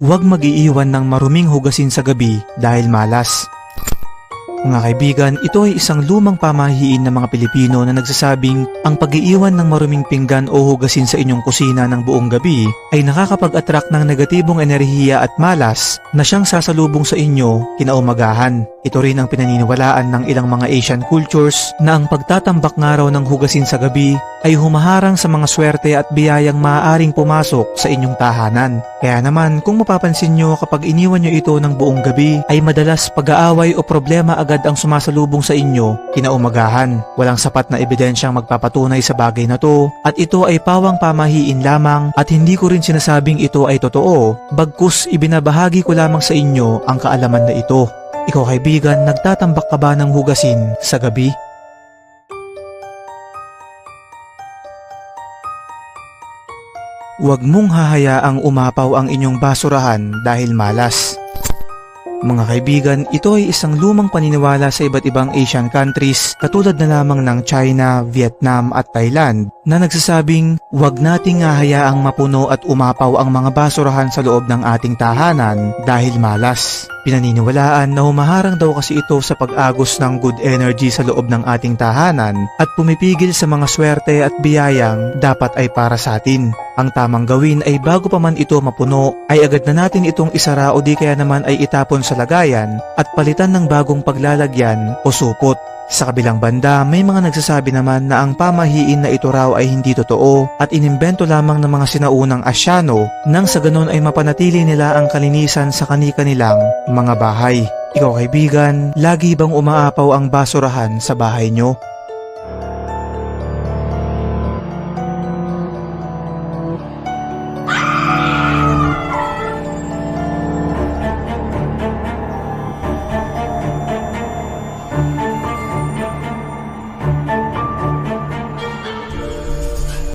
huwag mag-iiwan ng maruming hugasin sa gabi dahil malas. Mga kaibigan, ito ay isang lumang pamahiin ng mga Pilipino na nagsasabing ang pag-iiwan ng maruming pinggan o hugasin sa inyong kusina ng buong gabi ay nakakapag-attract ng negatibong enerhiya at malas na siyang sasalubong sa inyo kinaumagahan. Ito rin ang pinaniniwalaan ng ilang mga Asian cultures na ang pagtatambak nga raw ng hugasin sa gabi ay humaharang sa mga swerte at biyayang maaaring pumasok sa inyong tahanan. Kaya naman kung mapapansin nyo kapag iniwan nyo ito ng buong gabi ay madalas pag-aaway o problema agad ang sumasalubong sa inyo kinaumagahan. Walang sapat na ebidensyang magpapatunay sa bagay na to at ito ay pawang pamahiin lamang at hindi ko rin sinasabing ito ay totoo bagkus ibinabahagi ko lamang sa inyo ang kaalaman na ito. Ikaw kaibigan, nagtatambak ka ba ng hugasin sa gabi? Huwag mong hahayaang umapaw ang inyong basurahan dahil malas. Mga kaibigan, ito ay isang lumang paniniwala sa iba't ibang Asian countries katulad na lamang ng China, Vietnam at Thailand na nagsasabing huwag nating hahayaang mapuno at umapaw ang mga basurahan sa loob ng ating tahanan dahil malas. Pinaniniwalaan na humaharang daw kasi ito sa pag-agos ng good energy sa loob ng ating tahanan at pumipigil sa mga swerte at biyayang dapat ay para sa atin. Ang tamang gawin ay bago pa man ito mapuno ay agad na natin itong isara o di kaya naman ay itapon sa lagayan at palitan ng bagong paglalagyan o supot. Sa kabilang banda, may mga nagsasabi naman na ang pamahiin na ito raw ay hindi totoo at inimbento lamang ng mga sinaunang asyano nang sa ganon ay mapanatili nila ang kalinisan sa kani-kanilang mga bahay. Ikaw kaibigan, lagi bang umaapaw ang basurahan sa bahay nyo?